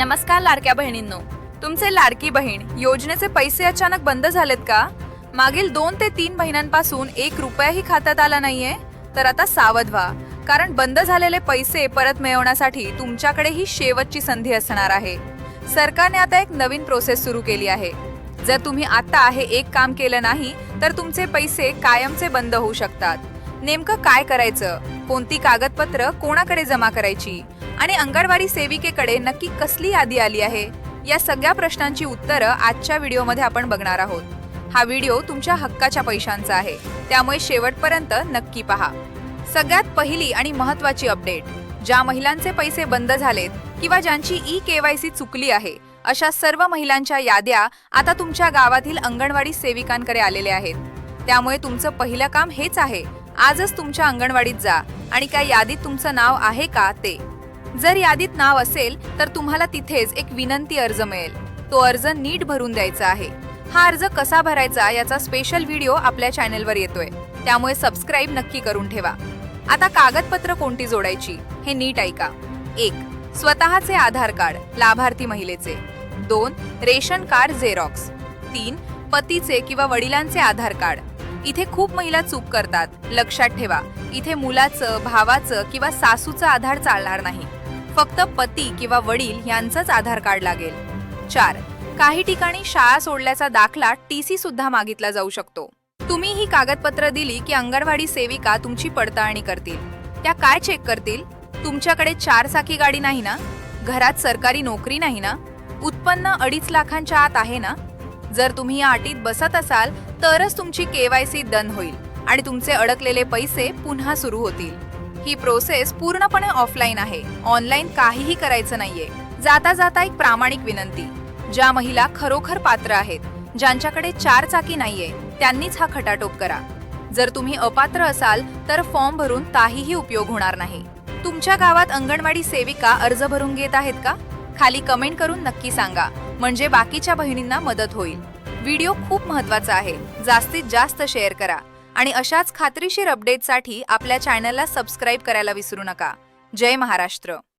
नमस्कार लाडक्या बहिणींनो. तुमचे लाडकी बहीण योजनेचे पैसे अचानक बंद झालेत का? मागील दोन ते तीन महिन्यांपासून एक रुपयाही खात्यात आला नाहीये? तर आता सावध व्हा. कारण बंद झालेले पैसे परत मिळवण्यासाठी तुमच्याकडे ही शेवटची संधी असणार आहे. सरकारने आता एक नवीन प्रोसेस सुरू केली आहे. जर तुम्ही आता हे एक काम केलं नाही तर तुमचे पैसे कायमचे बंद होऊ शकतात. नेमकं काय करायचं? कोणती कागदपत्र कोणाकडे जमा करायची? आणि अंगणवाडी सेविकेकडे नक्की कसली यादी आली आहे? या सगळ्या प्रश्नांची उत्तरं आजच्या व्हिडिओमध्ये आपण बघणार आहोत. हा व्हिडिओ तुमच्या हक्काच्या पैशांचा आहे. त्यामुळे शेवटपर्यंत नक्की पहा. सगळ्यात पहिली आणि महत्वाची अपडेट ज्या महिलांचे पैसे बंद झालेत किंवा ज्यांची ई केवायसी चुकली आहे अशा सर्व महिलांच्या याद्या आता तुमच्या गावातील अंगणवाडी सेविकांकडे आलेल्या आहेत. त्यामुळे तुमचं पहिलं काम हेच आहे. आजच तुमच्या अंगणवाडीत जा आणि काय यादीत तुमचं नाव आहे का ते. जर यादीत नाव असेल तर तुम्हाला तिथेच एक विनंती अर्ज मिळेल. तो अर्ज नीट भरून द्यायचा आहे. हा अर्ज कसा भरायचा याचा स्पेशल व्हिडिओ आपल्या चॅनेलवर येतोय. त्यामुळे सबस्क्राईब नक्की करून ठेवा. आता कागदपत्र कोणती जोडायची हे नीट ऐका. एक स्वतःचे आधार कार्ड लाभार्थी महिलेचे. दोन रेशन कार्ड झेरॉक्स तीन पतीचे किंवा वडिलांचे आधार कार्ड. इथे खूप महिला चूक करतात. लक्षात ठेवा इथे मुलाचं भावाचं किंवा सासूचं आधार चालणार नाही. फक्त पती किंवा वडील यांचंच आधार कार्ड लागेल. चार काही ठिकाणी शाळा सोडल्याचा दाखला टी सी सुद्धा मागितला जाऊ शकतो. तुम्ही ही कागदपत्र दिली की अंगणवाडी सेविका तुमची पडताळणी करतील. त्या काय चेक करतील? तुमच्याकडे चार चाकी गाडी नाही ना? घरात सरकारी नोकरी नाही ना? उत्पन्न अडीच लाखांच्या आत आहे ना? जर तुम्ही या अटीत बसत असाल तरच तुमची केवायसी दन होईल आणि तुमचे अडकलेले पैसे पुन्हा सुरू होतील. ही प्रोसेस पूर्णपणे ऑफलाईन आहे. ऑनलाईन काहीही करायचं नाहीये. जाता जाता एक प्रामाणिक विनंती. ज्या महिला खरोखर पात्र आहेत ज्यांच्याकडे चार चाकी नाहीये त्यांनीच हा खटाटोप करा. जर तुम्ही अपात्र असाल तर फॉर्म भरून काहीही उपयोग होणार नाही. तुमच्या गावात अंगणवाडी सेविका अर्ज भरून घेत आहेत का? खाली कमेंट करून नक्की सांगा. म्हणजे बाकीच्या बहिणींना मदत होईल. व्हिडिओ खूप महत्त्वाचा आहे. जास्तीत जास्त शेअर करा. आणि अशाच खात्रीशीर अपडेटसाठी आपल्या चॅनलला सबस्क्राईब करायला विसरू नका. जय महाराष्ट्र.